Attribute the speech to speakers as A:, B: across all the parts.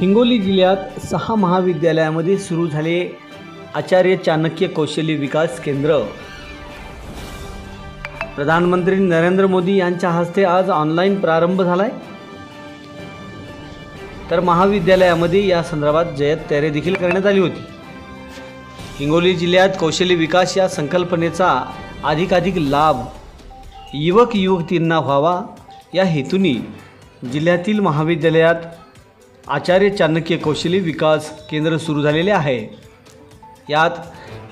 A: हिंगोली जिल्ह्यात सहा महाविद्यालयामध्ये सुरू झाले आचार्य चाणक्य कौशल्य विकास केंद्र. प्रधानमंत्री नरेंद्र मोदी यांच्या हस्ते आज ऑनलाईन प्रारंभ झाला आहे तर महाविद्यालयामध्ये या संदर्भात जयत तयारी देखील करण्यात आली होती. हिंगोली जिल्ह्यात कौशल्य विकास या संकल्पनेचा अधिकाधिक लाभ युवक युवतींना व्हावा या हेतूने जिल्ह्यातील महाविद्यालयात आचार्य चाणक्य कौशल्य विकास केंद्र सुरू झालेले आहे. यात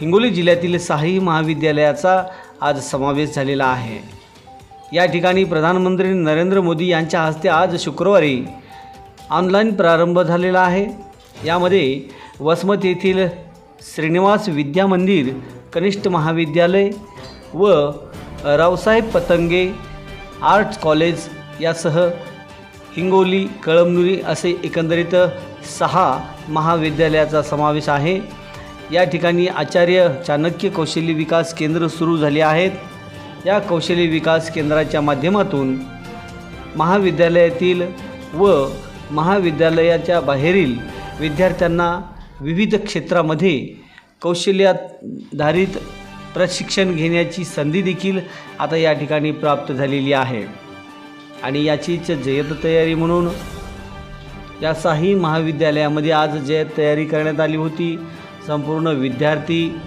A: हिंगोली जिल्ह्यातील सहाही महाविद्यालयाचा आज समावेश झालेला आहे. या ठिकाणी प्रधानमंत्री नरेंद्र मोदी यांच्या हस्ते आज शुक्रवारी ऑनलाईन प्रारंभ झालेला आहे. यामध्ये वसमत येथील श्रीनिवास विद्या मंदिर कनिष्ठ महाविद्यालय व रावसाहेब पतंगे आर्ट्स कॉलेज यासह हिंगोली कळमनुरी असे एकंदरीत सहा महाविद्यालयाचा समावेश आहे. या ठिकाणी आचार्य चाणक्य कौशल्य विकास केंद्र सुरू झाले आहेत. या कौशल्य विकास केंद्राच्या माध्यमातून महाविद्यालयातील व महाविद्यालयाच्या बाहेरील विद्यार्थ्यांना विविध क्षेत्रामध्ये कौशल्याधारित प्रशिक्षण घेण्याची संधी देखील आता या ठिकाणी प्राप्त झालेली आहे. आणि याचीच जयत तयारी म्हणून या साही महाविद्यालयामध्ये आज जयत तयारी करण्यात आली होती. संपूर्ण विद्यार्थी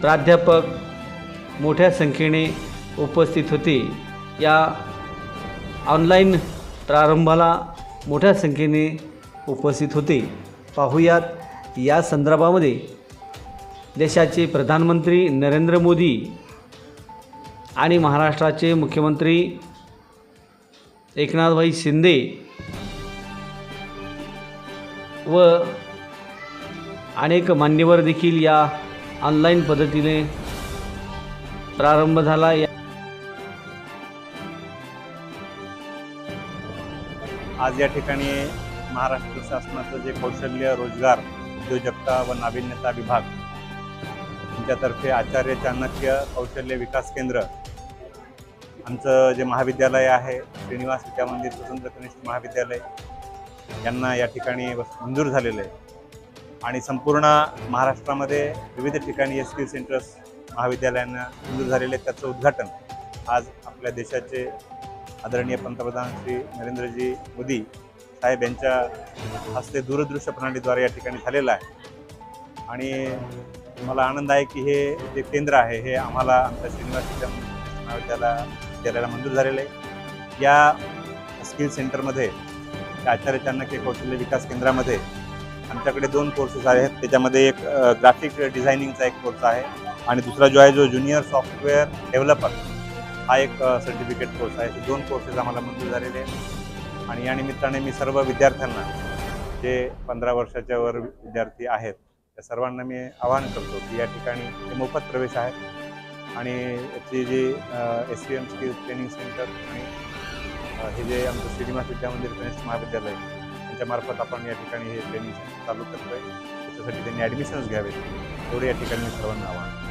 A: प्राध्यापक मोठ्या संख्येने उपस्थित होते. या ऑनलाईन प्रारंभाला मोठ्या संख्येने उपस्थित होते. पाहूयात या संदर्भामध्ये देशाचे प्रधानमंत्री नरेंद्र मोदी आणि महाराष्ट्राचे मुख्यमंत्री एकनाथभाई शिंदे व अनेक मान्यवर देखील या ऑनलाईन पद्धतीने प्रारंभ झाला. या
B: आज या ठिकाणी महाराष्ट्र शासनाचं जे कौशल्य रोजगार उद्योजकता व नाविन्यता विभाग यांच्यातर्फे आचार्य चाणक्य कौशल्य विकास केंद्र आमचं जे महाविद्यालय आहे श्रीनिवास विद्या मंदिर स्वतंत्र कनिष्ठ महाविद्यालय यांना या ठिकाणी मंजूर झालेलं आहे. आणि संपूर्ण महाराष्ट्रामध्ये विविध ठिकाणी एस क्यू सेंटर्स महाविद्यालयांना मंजूर झालेले त्याचं उद्घाटन आज आपल्या देशाचे आदरणीय पंतप्रधान श्री नरेंद्रजी मोदी साहेब यांच्या हस्ते दूरदृश्य प्रणालीद्वारे या ठिकाणी झालेलं आहे. आणि मला आनंद आहे की हे जे केंद्र आहे हे आम्हाला आमच्या श्रीनिवास विद्या महाविद्यालया करायला मंजूर झालेलं आहे. या स्किल सेंटरमध्ये आचार्य चाणक्य कौशल्य विकास केंद्रामध्ये आमच्याकडे दोन कोर्सेस आहेत. त्याच्यामध्ये एक ग्राफिक डिझायनिंगचा एक कोर्स आहे आणि दुसरा जो आहे जो ज्युनियर सॉफ्टवेअर डेव्हलपर हा एक सर्टिफिकेट कोर्स आहे. हे दोन कोर्सेस आम्हाला मंजूर झालेले आहेत. आणि या निमित्ताने मी सर्व विद्यार्थ्यांना जे पंधरा वर्षाच्या वर विद्यार्थी आहेत त्या सर्वांना मी आवाहन करतो की या ठिकाणी हे मोफत प्रवेश आहे आणि याची G S C M skill training centre आणि हे जे आमचं श्रीनिवास विद्यामंदिर कनिष्ठ महाविद्यालय यांच्यामार्फत आपण या ठिकाणी हे ट्रेनिंग सेंटर चालू करतोय. त्याच्यासाठी त्यांनी ॲडमिशन्स घ्यावेत. एवढे या ठिकाणी मी सर्वांना आवाहन.